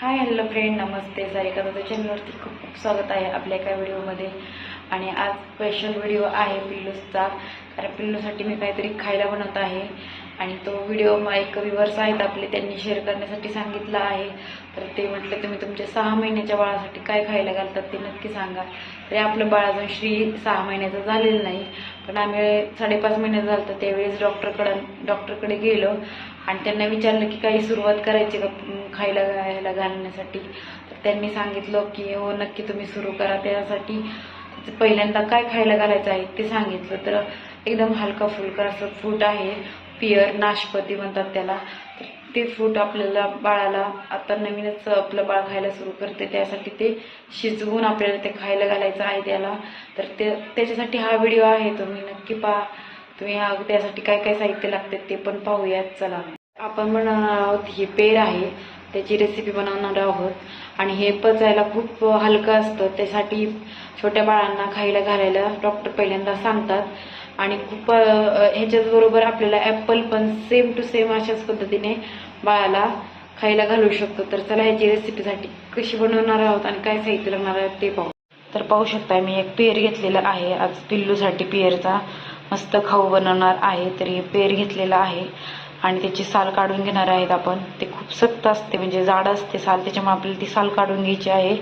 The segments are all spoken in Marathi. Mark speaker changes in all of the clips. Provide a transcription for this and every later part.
Speaker 1: हाय हॅलो फ्रेंड नमस्ते. सारिका दादा चॅनलवरती खूप खूप स्वागत आहे आपल्या एका व्हिडिओमध्ये. आणि आज स्पेशल व्हिडिओ आहे पिल्लूचा. कारण पिल्लूसाठी मी काहीतरी खायला बनवत आहे. आणि तो व्हिडिओ एक विवर्स आहेत आपले त्यांनी शेअर करण्यासाठी सांगितलं आहे. तर ते म्हटलं तुम्ही तुमच्या सहा महिन्याच्या बाळासाठी काय खायला घालतात ते नक्की सांगा. तरी आपलं बाळ अजून श्री सहा महिन्याचं झालेलं नाही. पण आम्ही साडेपाच महिन्याचं झालं तर त्यावेळेस डॉक्टरकडं डॉक्टरकडे गेलो आणि त्यांना विचारलं की काही सुरुवात करायची का खायला घायला घालण्यासाठी? तर त्यांनी सांगितलं की हो नक्की तुम्ही सुरू करा त्यासाठी. पहिल्यांदा काय खायला घालायचं आहे ते सांगितलं. तर एकदम हलका फुलका असं फ्रूट आहे. पियर नाशपती म्हणतात त्याला. तर ते फ्रूट आपल्याला बाळाला आता नवीनच आपलं बाळ खायला सुरू करते त्यासाठी ते शिजवून आपल्याला ते खायला घालायचं आहे त्याला. तर ते त्याच्यासाठी हा व्हिडिओ आहे तुम्ही नक्की पहा. तुम्ही हा त्यासाठी काय काय साहित्य लागते ते पण पाहूयात चला. आपण बनवणार आहोत हे पेर आहे. त्याची रेसिपी बनवणार आहोत. आणि हे पचायला खूप हलकं असतं. त्यासाठी छोट्या बाळांना खायला घालायला डॉक्टर पहिल्यांदा सांगतात. आणि खूप ह्याच्याचबरोबर आपल्याला ॲप्पल पण सेम टू सेम अशाच पद्धतीने बाळाला खायला घालू शकतो. तर चला ह्याची रेसिपीसाठी कशी बनवणार आहोत आणि काय साहित्य लागणार आहे ते पाहू. तर पाहू शकता मी एक पेर घेतलेला आहे. आज पिल्लूसाठी पेरचा मस्त खाऊ बनवणार आहे. तर हे पेर घेतलेला आहे. आणि त्याची साल काढून घेणार आहेत आपण. ते खूप सक्त असते म्हणजे जाड असते साल. त्याच्यामुळे आपल्याला ती साल काढून घ्यायची आहे.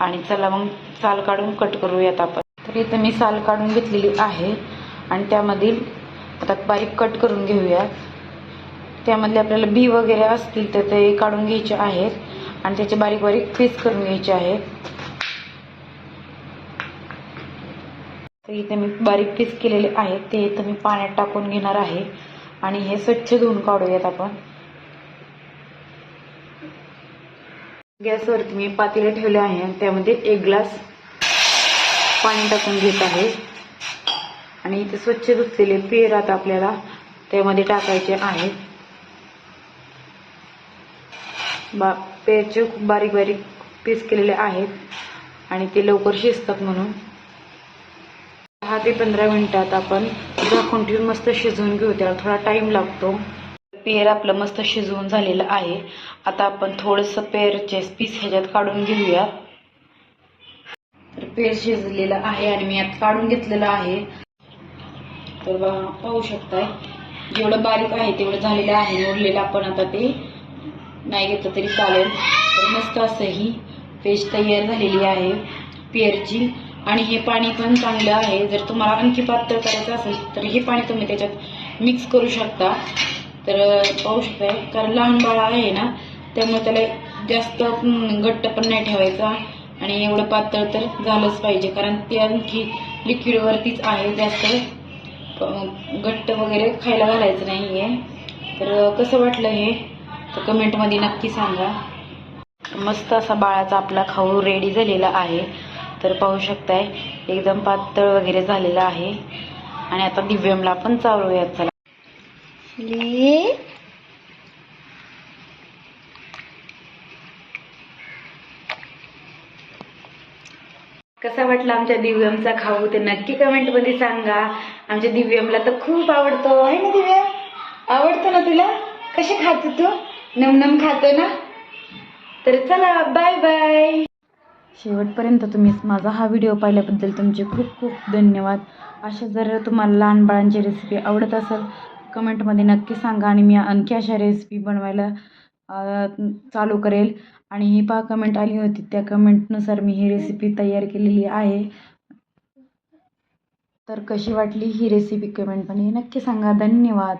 Speaker 1: आणि चला मग साल काढून कट करूयात आपण. तर इथं मी साल काढून घेतलेली आहे. आणि त्यामधील आता बारीक कट करून घेऊयात. त्यामधले आपल्याला बी वगैरे असतील तर ते काढून घ्यायचे आहेत आणि त्याचे बारीक बारीक पीस करून घ्यायचे आहेत. तर इथे मी बारीक पीस केलेले आहेत ते इथं मी पाण्यात टाकून घेणार आहे. आणि हे स्वच्छ धुवून काढूयात आपण. गॅसवरती मी पातेले ठेवले आहे आणि त्यामध्ये एक ग्लास पाणी टाकून घेत आहे. आणि इथे स्वच्छ धुतलेले पेर आता आपल्याला त्यामध्ये टाकायचे आहेत बा पेरचे खूप बारीक बारीक पीस केलेले आहेत आणि ते लवकर शिजतात म्हणून. दहा ते पंधरा मिनिटात आपण झाकून ठेवून मस्त शिजवून घेऊ. त्याला थोडा टाइम लागतो. पेर आपलं मस्त शिजवून झालेलं आहे. आता आपण थोडंसं पेरचे पीस ह्याच्यात काढून घेऊया. तर पेर शिजलेलं आहे आणि मी यात काढून घेतलेलं आहे. तर बा पाहू शकताय. जेवढं बारीक आहे तेवढं झालेलं आहे. उरलेलं आपण आता ते नाही घेतलं तरी चालेल. तर मस्त असं ही पेस्ट तयार झालेली आहे पेरची आणि हे पाणी पण चांगलं आहे. जर तुम्हाला आणखी पातळ करायचं असेल तर हे पाणी तुम्ही त्याच्यात मिक्स करू शकता. तर पाहू शकता कारण लहान बाळ आहे ना त्यामुळे त्याला जास्त घट्ट पण नाही ठेवायचा. आणि एवढं पातळ तर झालंच पाहिजे. कारण ते आणखी लिक्विडवरतीच आहे जास्त. गट्ट घट्ट वगैरे खायला घालायचं नाही आहे तर कसं वाटलं हे? तर कमेंटमध्ये नक्की सांगा. मस्त असा बाळाचा आपला खाऊ रेडी झालेला आहे. तर पाहू शकताय एकदम पातळ वगैरे झालेला आहे. आणि आता दिव्यमला पण चालूयात चला. कसा वाटला आमच्या दिव्यमचा खाऊ ते नक्की कमेंटमध्ये सांगा. आमच्या दिव्यमला तर खूप आवडतो. आहे ना दिव्या? आवडतो ना तुला? कसे खातो तू? नमनम खातो ना? तर चला बाय बाय शेवटपर्यंत तुम्ही माझा हा व्हिडिओ पाहिल्याबद्दल तुमचे खूप खूप धन्यवाद. अशा जर तुम्हाला लहान बाळांची रेसिपी आवडत असेल कमेंटमध्ये नक्की सांगा आणि मी आणखी अशा रेसिपी बनवायला चालू करेल. आणि ही पहा कमेंट आली होती. त्या कमेंटनुसार मी ही रेसिपी तयार केलेली आहे. तर कशी वाटली ही रेसिपी कमेंटमध्ये नक्की सांगा. धन्यवाद.